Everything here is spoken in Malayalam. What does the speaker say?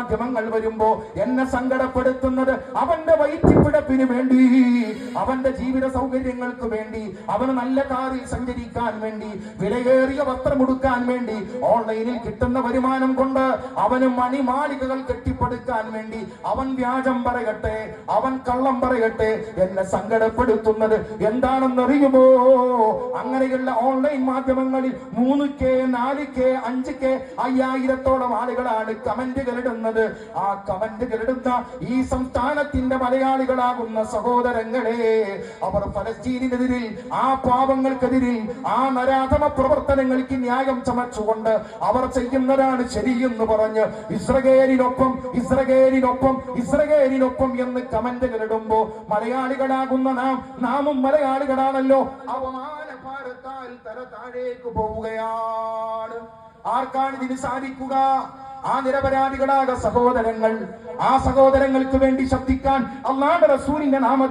മാധ്യമങ്ങൾ വരുമ്പോ എന്നെ സങ്കടപ്പെടുത്തുന്നത് അവന്റെ വയറ്റിപ്പിടപ്പിന് വേണ്ടി അവന്റെ ജീവിത സൗകര്യങ്ങൾക്ക് വേണ്ടി അവന് നല്ല കാറിൽ സഞ്ചരിക്കാൻ വേണ്ടി വിലയേറിയ വസ്ത്രം ഉടുക്കാൻ വേണ്ടി ഓൺലൈനിൽ കിട്ടുന്ന വരുമാനം കൊണ്ട് അവന് മണിമാളികകൾ കെട്ടിപ്പടുക്കാൻ വേണ്ടി അവൻ വ്യാജം പറയട്ടെ അവൻ കള്ളം പറയട്ടെ എന്നെ സങ്കടപ്പെടുത്തുന്നത് എന്താണെന്നറിയുമോ? അങ്ങനെയുള്ള ഓൺലൈൻ മാധ്യമങ്ങളിൽ മൂന്ന് കെ നാല് കെ അഞ്ച് കെ അയ്യായിരത്തോളം ആളുകളാണ് കമന്റുകൾ ഇടുന്നത് ആ കമന്റുകൾ എടുത്ത ഈ സംസ്ഥാനത്തിന്റെ മലയാളികളാകുന്ന സഹോദരങ്ങളെ അവർ ഫലസ്തീനിനെതിരിൽ ആ പാപങ്ങൾക്കെതിരിൽ ആ നരാധമ പ്രവർത്തനങ്ങൾക്ക് ന്യായം ചമച്ചുകൊണ്ട് അവർ ചെയ്യുന്നതാണ് ശരിയെന്ന് പറഞ്ഞ് ഇസ്രയേലിനൊപ്പം ഇസ്രയേലിനൊപ്പം ഇസ്രയേലിനൊപ്പം എന്ന് കമന്റുകൾ ഇടുമ്പോ മലയാളികളാകുന്ന നാം നാമും മലയാളികളാണല്ലോ. അവമാന ഭാരത്താൽ തല താഴേക്ക് പോവുകയാണ്. ആർക്കാണ് ഇതിന് സാധിക്കുക? ആ നിരപരാധികളായ സഹോദരങ്ങൾ ആ സഹോദരങ്ങൾക്ക് വേണ്ടി ശബ്ദിക്കാൻ അള്ളാഹുന്റെ റസൂലിന്റെ നാമത്തിൽ